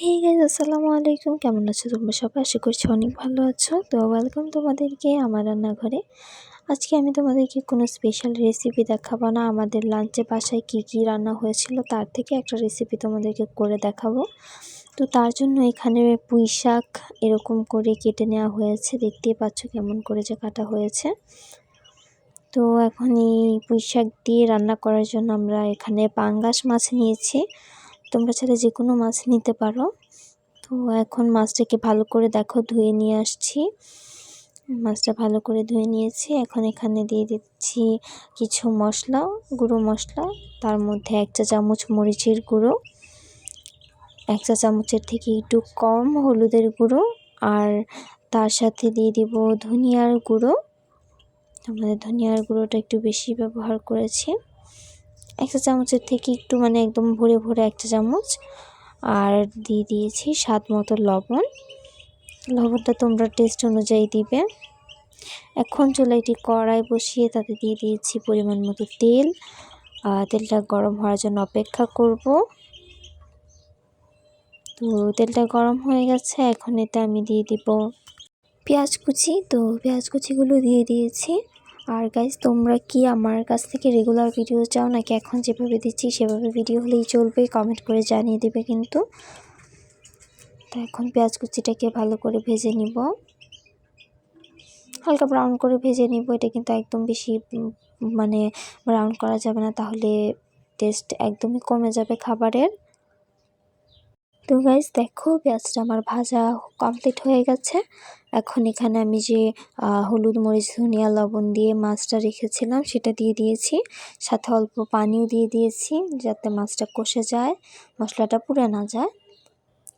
Hey guys আসসালামু আলাইকুম কেমন আছো তোমরা সবাই? আশা করছি অনেক ভালো আছো। তো ওয়েলকাম তোমাদেরকে আমার রান্নাঘরে। আজকে আমি তোমাদেরকে কোনো স্পেশাল রেসিপি দেখাবো না। আমাদের লাঞ্চে বাসায় কি কি রান্না হয়েছিল তার থেকে একটা রেসিপি তোমাদেরকে করে দেখাবো। তো তার জন্য এখানে পুঁই শাক এরকম করে কেটে নেওয়া হয়েছে। দেখতেই পাচ্ছ কেমন করে যে কাটা হয়েছে। তো এখন এই পুঁই শাক দিয়ে রান্না করার জন্য আমরা এখানে পাঙ্গাস মাছ নিয়েছি। তোমরা চাইলে যে কোনো মাছ নিতে পারো। তো এখন মাছটাকে ভালো করে দেখো, ধুয়ে নিয়ে আসছি। মাছটা ভালো করে ধুয়ে নিয়েছি। এখন এখানে দিয়ে দিচ্ছি কিছু মশলা, গুঁড়ো মশলা, তার মধ্যে এক চা চামচ মরিচের গুঁড়ো, এক চা চামচের থেকে একটু কম হলুদের গুঁড়ো, আর তার সাথে দিয়ে দিব ধনিয়ার গুঁড়ো। আমাদের ধনিয়ার গুঁড়োটা একটু বেশি ব্যবহার করেছি। একটা চামচের থেকে একটু মানে একদম ভরে ভরে একটা চামচ। আর দিয়ে দিয়েছি স্বাদ মতো লবণ। লবণটা তোমরা টেস্ট অনুযায়ী দিবে। এখন চুলাইটি কড়াই বসিয়ে তাতে দিয়ে দিয়েছি পরিমাণ মতো তেল। তেলটা গরম হওয়ার জন্য অপেক্ষা করব। তো তেলটা গরম হয়ে গেছে, এখন এতে আমি দিয়ে দিব পেঁয়াজ কুচি। তো পেঁয়াজ কুচিগুলো দিয়ে দিয়েছি। আর গাইজ তোমরা কি আমার কাছ থেকে রেগুলার ভিডিও চাও? নাকি এখন যেভাবে দিচ্ছি, সেভাবে ভিডিও হলেই চলবে? কমেন্ট করে জানিয়ে দেবে কিন্তু। তো এখন পেঁয়াজ কুচিটাকে ভালো করে ভেজে নিব। হালকা ব্রাউন করে ভেজে নিব। এটা কিন্তু একদম বেশি মানে ব্রাউন করা যাবে না। তাহলে টেস্ট একদমই কমে যাবে খাবারের। তো গাইজ দেখো পেঁয়াজটা আমার ভাজা কমপ্লিট হয়ে গেছে। এখন এখানে আমি যে হলুদ মরিচ, ধনিয়া, লবণ দিয়ে মাছটা রেখেছিলাম, সেটা দিয়ে দিয়েছি। সাথে অল্প পানিও দিয়ে দিয়েছি, যাতে মাছটা কষে যায়, মশলাটা পুড়ে না যায়।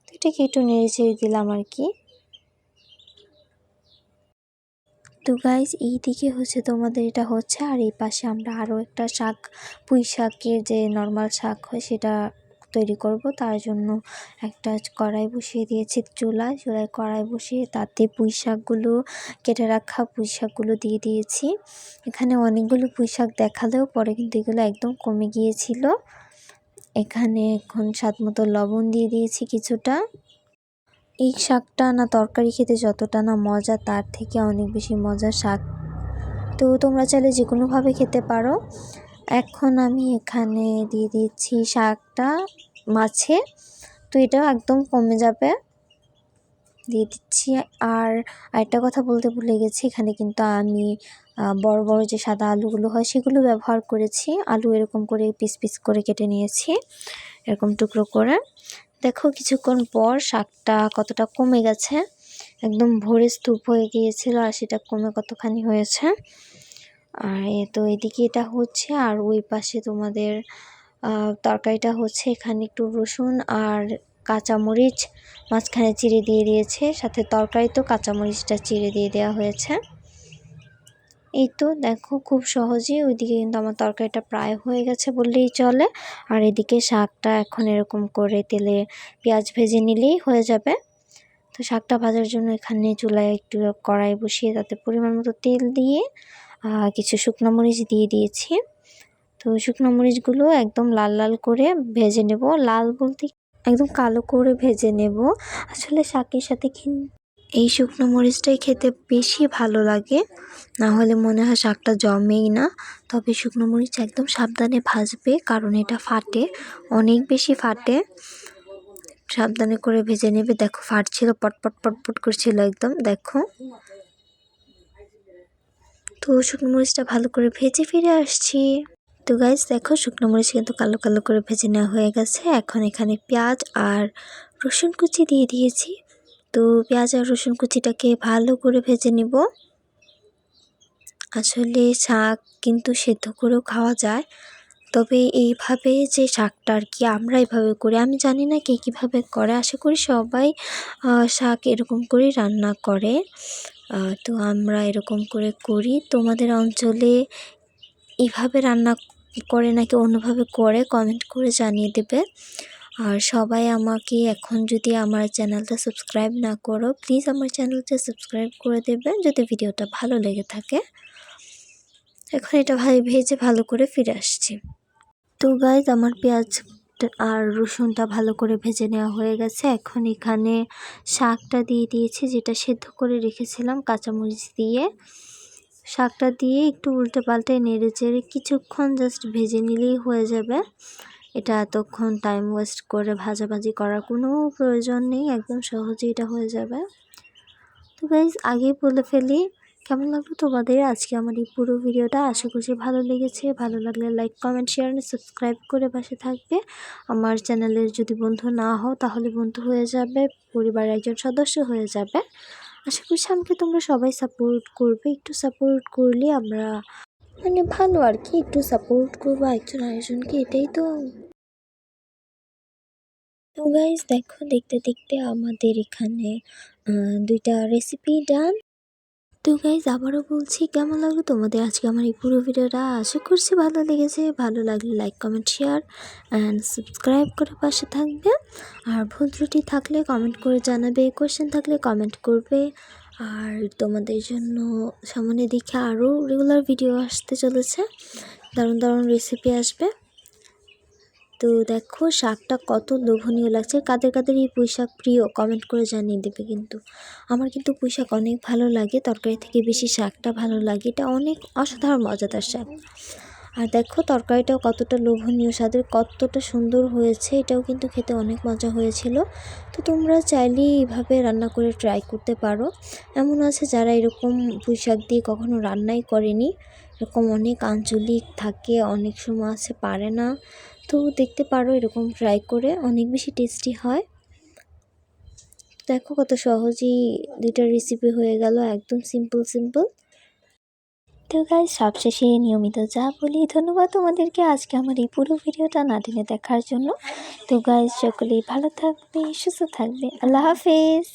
তো এটাকে একটু নেড়ে চেড়ে দিলাম আর কি। তো গাইজ এই দিকে হচ্ছে তোমাদের এটা হচ্ছে, আর এই পাশে আমরা আরও একটা শাক, পুঁই শাকের যে নর্মাল শাক হয়, সেটা তৈরি করব। তার জন্য একটা কড়াই বসিয়ে দিয়েছি চুলায় চুলায় কড়াই বসিয়ে তাতে পুঁই শাকগুলো কেটে রাখা পুঁই শাকগুলো দিয়ে দিয়েছি। এখানে অনেকগুলো পুঁই শাক দেখালেও পরে কিন্তু এগুলো একদম কমে গিয়েছিল। এখানে এখন স্বাদ মতো লবণ দিয়ে দিয়েছি কিছুটা। এই শাকটা না তরকারি খেতে যতটা না মজা, তার থেকে অনেক বেশি মজা শাক। তো তোমরা চাইলে যে কোনোভাবে খেতে পারো। এখন আমি এখানে দিয়ে দিচ্ছি শাকটা, মাছে। তো এটাও একদম কমে যাবে। দিয়ে দিচ্ছি, আর আরেকটা কথা বলতে ভুলে গেছি, এখানে কিন্তু আমি বড় বড় যে সাদা আলুগুলো হয়, সেগুলো ব্যবহার করেছি। আলু এরকম করে পিস পিস করে কেটে নিয়েছি, এরকম টুকরো করে। দেখো, কিছুক্ষণ পর শাকটা কতটা কমে গেছে। একদম ভরে স্তূপ হয়ে গিয়েছিল, আর সেটা কমে কতখানি হয়েছে। আর এ তো এদিকে এটা হচ্ছে, আর ওই পাশে তোমাদের তরকারিটা হচ্ছে এখানে একটু রসুন আর কাঁচামরিচ মাঝখানে চিড়ে দিয়ে দিয়েছে, সাথে তরকারি তো কাঁচামরিচটা চিড়ে দিয়ে দেওয়া হয়েছে। এই তো দেখো খুব সহজেই ওইদিকে কিন্তু আমার তরকারিটা প্রায় হয়ে গেছে বললেই চলে, আর এদিকে শাকটা এখন এরকম করে তেলে পেঁয়াজ ভেজে নিলেই হয়ে যাবে। তো শাকটা ভাজার জন্য এখানে চুলায় একটু কড়াই বসিয়ে তাতে পরিমাণ মতো তেল দিয়ে কিছু শুকনো মরিচ দিয়ে দিয়েছি। তো শুকনো মরিচগুলো একদম লাল লাল করে ভেজে নেব। লাল বলতে একদম কালো করে ভেজে নেব। আসলে শাকের সাথে এই শুকনো মরিচটাই খেতে বেশি ভালো লাগে। না হলে মনে হয় শাকটা জমেই না। তবে শুকনো মরিচ একদম সাবধানে ভাজবে, কারণ এটা ফাটে। অনেক বেশি ফাটে। সাবধানে করে ভেজে নেবে। দেখো ফাটছিল, পটপট পটপট করছিল একদম। দেখো। তো শুকনো মরিচটা ভালো করে ভেজে ফিরে আসছি। তো গাইজ দেখো শুকনো মরিচ কিন্তু কালো কালো করে ভেজে নেওয়া হয়ে গেছে। এখন এখানে পেঁয়াজ আর রসুন কুচি দিয়ে দিয়েছি। তো পেঁয়াজ আর রসুন কুচিটাকে ভালো করে ভেজে নিব। আসলে শাক কিন্তু সেদ্ধ করেও খাওয়া যায়। তবে এইভাবে যে শাকটা আর কি আমরা এইভাবে করি, আমি জানি না কে কীভাবে করে। আশা করি সবাই শাক এরকম করেই রান্না করে। তো আমরা এরকম করে করি। তোমাদের অঞ্চলে এভাবে রান্না করে নাকি অন্যভাবে করে? কমেন্ট করে জানিয়ে দেবে। আর সবাই আমাকে এখন যদি আমার চ্যানেলটা সাবস্ক্রাইব না করো প্লিজ আমার চ্যানেলটা সাবস্ক্রাইব করে দেবে যদি ভিডিওটা ভালো লেগে থাকে। এখন এটা ভাই ভেজে ভালো করে ফিরে আসছি। তো গাইজ আমার পেঁয়াজ আর রসুনটা ভালো করে ভেজে নেওয়া হয়ে গেছে। এখন এখানে শাকটা দিয়ে দিয়েছি, যেটা সেদ্ধ করে রেখেছিলাম কাঁচামরিচ দিয়ে। শাকটা দিয়ে একটু উল্টে পাল্টে নেড়ে চেড়ে কিছুক্ষণ জাস্ট ভেজে নিলেই হয়ে যাবে। এটা এতক্ষণ টাইম ওয়েস্ট করে ভাজাভাজি করার কোনো প্রয়োজন নেই, একদম সহজেই এটা হয়ে যাবে। তো গাইজ আগেই বলে ফেলি কেমন লাগল তোমাদের? আজকে আমার এই পুরো ভিডিওটা। আশা করছি ভালো লেগেছে। ভালো লাগলে লাইক কমেন্ট শেয়ার সাবস্ক্রাইব করে পাশে থাকবে। আমার চ্যানেলের যদি বন্ধু না হও, তাহলে বন্ধু হয়ে যাবে, পরিবারের একজন সদস্য হয়ে যাবে। আশা করছি আমাকে তোমরা সবাই সাপোর্ট করবে। একটু সাপোর্ট করলে আমরা মানে ভালো আর কি, একটু সাপোর্ট করব একজন আরেকজনকে, এটাই তো। তো গাইজ দেখো, দেখতে দেখতে আমাদের এখানে দুইটা রেসিপি ডান তো গাইজ আবারও বলছি, কেমন লাগল তোমাদের আজকে আমার এই পুরো ভিডিওটা? আশা করছি ভালো লেগেছে। ভালো লাগলে like comment share and subscribe করে পাশে থাকবে। আর ভুল ত্রুটি থাকলে কমেন্ট করে জানাবে কোয়েশ্চেন থাকলে কমেন্ট করবে। আর তোমাদের জন্য সামনে দেখে আরও রেগুলার ভিডিও আসতে চলেছে। দারুণ দারুণ রেসিপি আসবে। তো দেখো, শাকটা কত লোভনীয় লাগছে। কাদের কাদের এই পুঁই শাক প্রিয় কমেন্ট করে জানিয়ে দেবে কিন্তু। আমার কিন্তু পুঁই শাক অনেক ভালো লাগে, তরকারি থেকে বেশি শাকটা ভালো লাগে। এটা অনেক অসাধারণ, মজাদার শাক। আর দেখো, তরকারিটাও কতটা লোভনীয়, স্বাদের কতটা সুন্দর হয়েছে, এটাও কিন্তু খেতে অনেক মজা হয়েছিল। তো তোমরা চাইলেই এইভাবে রান্না করে ট্রাই করতে পারো। এমন আছে যারা এরকম পুঁই শাক দিয়ে কখনো রান্নাই করেনি। এরকম অনেক আঞ্চলিক থাকে, অনেক সময় আছে, পারে না। তো দেখতে পারো এরকম ট্রাই করে, অনেক বেশি টেস্টি হয়। দেখো কত সহজেই দুইটা রেসিপি হয়ে গেল, একদম সিম্পল সিম্পল তো গাইজ সবশেষে নিয়মিত যা বলি, ধন্যবাদ তোমাদেরকে আজকে আমার এই পুরো ভিডিওটা না টেনে দেখার জন্য। তো গাইজ সকলেই ভালো থাকবে, সুস্থ থাকবে, আল্লাহ হাফেজ।